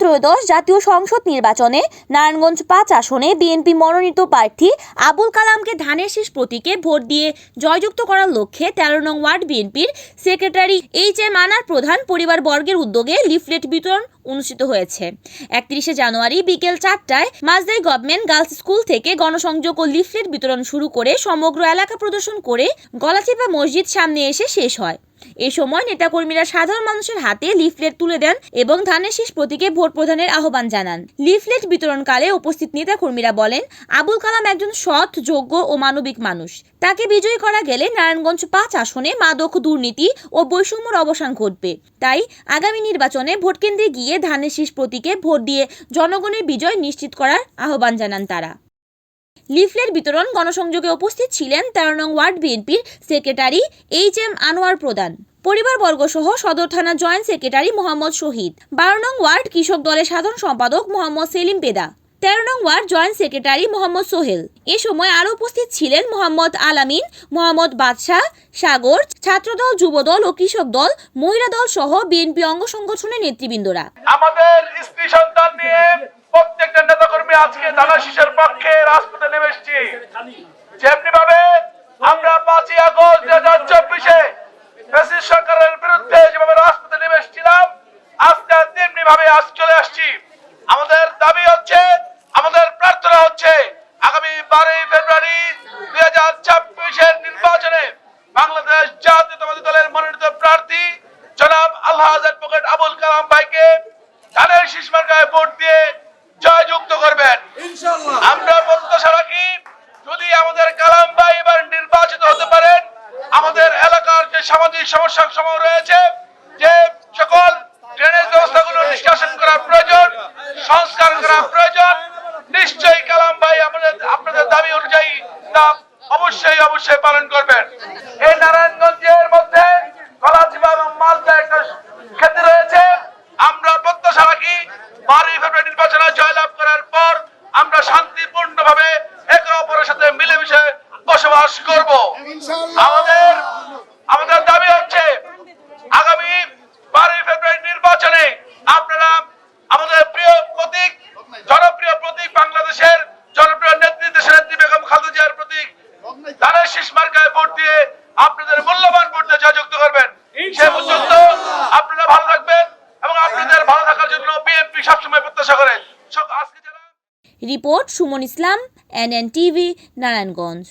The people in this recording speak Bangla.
ত্রয়োদশ জাতীয় সংসদ নির্বাচনে নারায়ণগঞ্জ পাঁচ আসনে বিএনপি মনোনীত প্রার্থী আবুল কালামকে ধানের শেষ প্রতীকে ভোট দিয়ে জয়যুক্ত করার লক্ষ্যে তেরো নং ওয়ার্ড বিএনপির সেক্রেটারি এইচ এম আনার প্রধান পরিবারবর্গের উদ্যোগে লিফলেট বিতরণ অনুষ্ঠিত হয়েছে। একত্রিশে জানুয়ারি বিকেল চারটায় মাজদাই গভর্নমেন্ট গার্লস স্কুল থেকে গণসংযোগ ও লিফলেট বিতরণ শুরু করে সমগ্র এলাকা প্রদর্শন করে গলাচিপা মসজিদ সামনে এসে শেষ হয়। এ সময় নেতাকর্মীরা সাধারণ মানুষের হাতে লিফলেট তুলে দেন এবং ধানের শীষ প্রতীকে ভোট প্রদানের আহ্বান জানান। লিফলেট বিতরণকালে উপস্থিত নেতাকর্মীরা বলেন, আবুল কালাম একজন সৎ, যোগ্য ও মানবিক মানুষ। তাকে বিজয়ী করা গেলে নারায়ণগঞ্জ পাঁচ আসনে মাদক দুর্নীতি ও বৈষম্যর অবসান ঘটবে। তাই আগামী নির্বাচনে ভোটকেন্দ্রে গিয়ে ধানের শীষ প্রতীকে ভোট দিয়ে জনগণের বিজয় নিশ্চিত করার আহ্বান জানান তারা। লিফলেট বিতরণ গণসংযোগে উপস্থিত ছিলেন তেরো নং ওয়ার্ড বিএনপির সেক্রেটারি এইচ এম আনোয়ার প্রধান। পরিবারবর্গ সহ সদর থানা জয়েন্ট সেক্রেটারি মোহাম্মদ শহীদ। বারো নং ওয়ার্ড কৃষক দলের সাধারণ সম্পাদক মোহাম্মদ সেলিম পেদা তেরো নং ward joint secretary Mohammad Sohel. এ সময় আরও উপস্থিত ছিলেন মোহাম্মদ আলামিন, মোহাম্মদ বাদশাহ, সাগর, ছাত্রদল, যুবদল ও কৃষক দল মহিলা দল সহ বিএনপি অঙ্গ সংগঠনের নেতৃবৃন্দরা। আমাদের স্ত্রী সন্তান নিয়ে প্রত্যেকটা আজকে দানা শীষের পক্ষে রাজপথে নেমে এসেছি। যেমনি ভাবে আমরা পাঁচই আগস্ট দুই হাজার চব্বিশে সরকারের বিরুদ্ধে যেভাবে রাজপথে নেমে এসেছিলাম, আজকে তেমনি ভাবে আজ চলে আসছি। আমাদের দাবি হচ্ছে আমাদের প্রার্থনা হচ্ছে আগামী বারোই ফেব্রুয়ারি দুই হাজার চব্বিশের নির্বাচনে বাংলাদেশ জাতীয়তাবাদী দলের মনোনীত প্রার্থী জনাব আল্লাহ অ্যাডভোকেট আবুল কালাম ভাইকে ধানের শীষ মার্কায় ভোট দিয়ে জয়যুক্ত করবেন। আমরা প্রত্যাশা রাখি যদি আমাদের কালাম ভাই এবার নির্বাচিত হতে পারেন আমাদের এলাকার যে সামাজিক সমস্যা সমূহ রয়েছে যে সকল ড্রেনেজ ব্যবস্থাগুলো নিষ্কাশন করা প্রয়োজন সংস্কার করা প্রয়োজন নিশ্চয়ই কালাম ভাই আমাদের আপনাদের দাবি অনুযায়ী তা অবশ্যই অবশ্যই পালন করবেন। এই নারায়ণগঞ্জের মধ্যে কলাচিবা এবং মালদা একটা ক্ষেত্রে রয়েছে। আমরা প্রত্যাশা রাখি বারোই ফেব্রুয়ারি নির্বাচনে জয়লাভ করার পর আমরা শান্তিপূর্ণ ভাবে একে অপরের সাথে মিলেমিশে বসবাস করব আমাদের আমাদের দাবি হচ্ছে আগামী বারোই ফেব্রুয়ারি নির্বাচনে আপনারা আমাদের প্রিয় প্রতীক জনপ্রিয় প্রতীক বাংলাদেশের জনপ্রিয় নেত্রী দেশের নেত্রী বেগম খালেদা জিয়ার প্রতীক শীষ মার্কায় ভোট দিয়ে আপনাদের মূল্যবান ভোট দিয়ে জয়যুক্ত করবেন। সে পর্যন্ত আপনারা ভালো থাকবেন এবং আপনাদের ভালো থাকার জন্য বিএনপি সবসময় প্রত্যাশা করে। আজকে যারা report Sumon Islam NN TV Narayanganj.